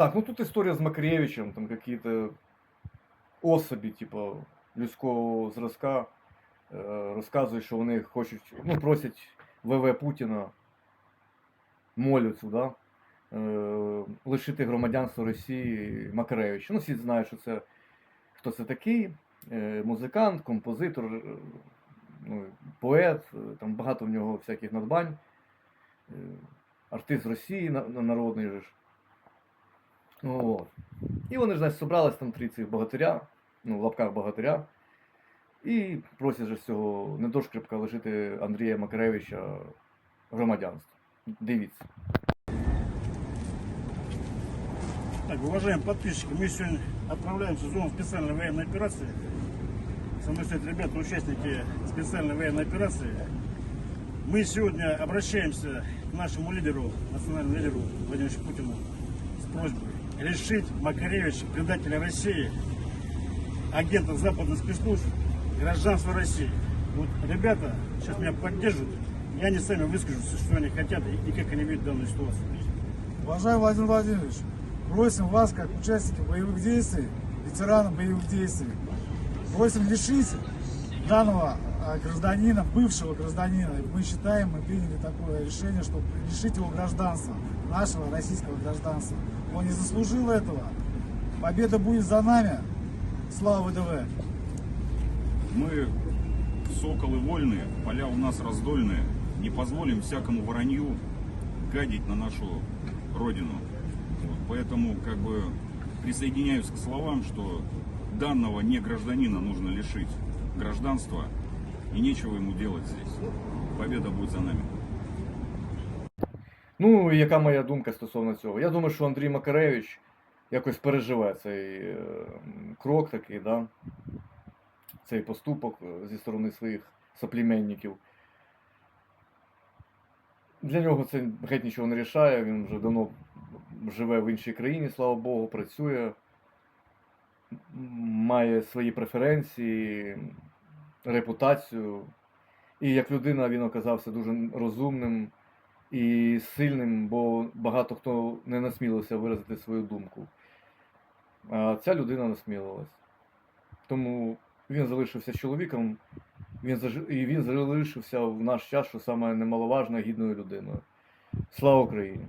Так, ну тут история с Макаревичем, там какие-то особи, типу, людського зразка, е, розказують, що вони хочуть, ну, просять ВВ Путіна, моляться, да? е, лишити громадянство Росії Макаревича. Ну, всі знають, що це хто це такий, е, музикант, композитор, е, ну, поет, е, там багато в нього всяких надбань, артист Росії на- на- народний же ж. Ну, от. І вони ж, значить, зібрались там три цих богатиря, ну, в лапках богатиря, і просять же з цього недошкрипка лишити Андрія Макаревича громадянство. Дивіться. Так, уважаемые подписчики, мы сегодня отправляемся в зону специальной военной операции. Со мной стоят ребята, участники специальной военной операции. Мы сегодня обращаемся к нашему лидеру, национальному лидеру Владимиру Ильичу Путину с просьбой решить Макаревича, предателя России, агента западных спецслужб, гражданство России. Вот ребята сейчас меня поддержат, и они сами выскажутся, что они хотят и как они видят данную ситуацию. Уважаемый Владимир Владимирович, просим вас, как участники боевых действий, ветерана боевых действий, просим лишить данного гражданина, бывшего гражданина. Мы считаем, мы приняли такое решение, что лишить его гражданства, нашего российского гражданства. Он не заслужил этого. Победа будет за нами. Слава ВДВ! Мы соколы вольные, поля у нас раздольные. Не позволим всякому воронью гадить на нашу родину. Вот, поэтому как бы присоединяюсь к словам, что данного не гражданина нужно лишить гражданства и нечего ему делать здесь. Победа будет за нами. Ну, яка моя думка стосовно цього? Я думаю, що Андрій Макаревич якось переживе цей е, крок такий, да? цей поступок е, зі сторони своїх сопліменників. Для нього це геть нічого не рішає, він вже давно живе в іншій країні, слава Богу, працює, має свої преференції, репутацію. І як людина він оказався дуже розумним і сильним, бо багато хто не насмілився виразити свою думку. А ця людина насмілилась. Тому він залишився чоловіком, він заж- і він залишився в наш час, що саме немаловажно, гідною людиною. Слава Україні!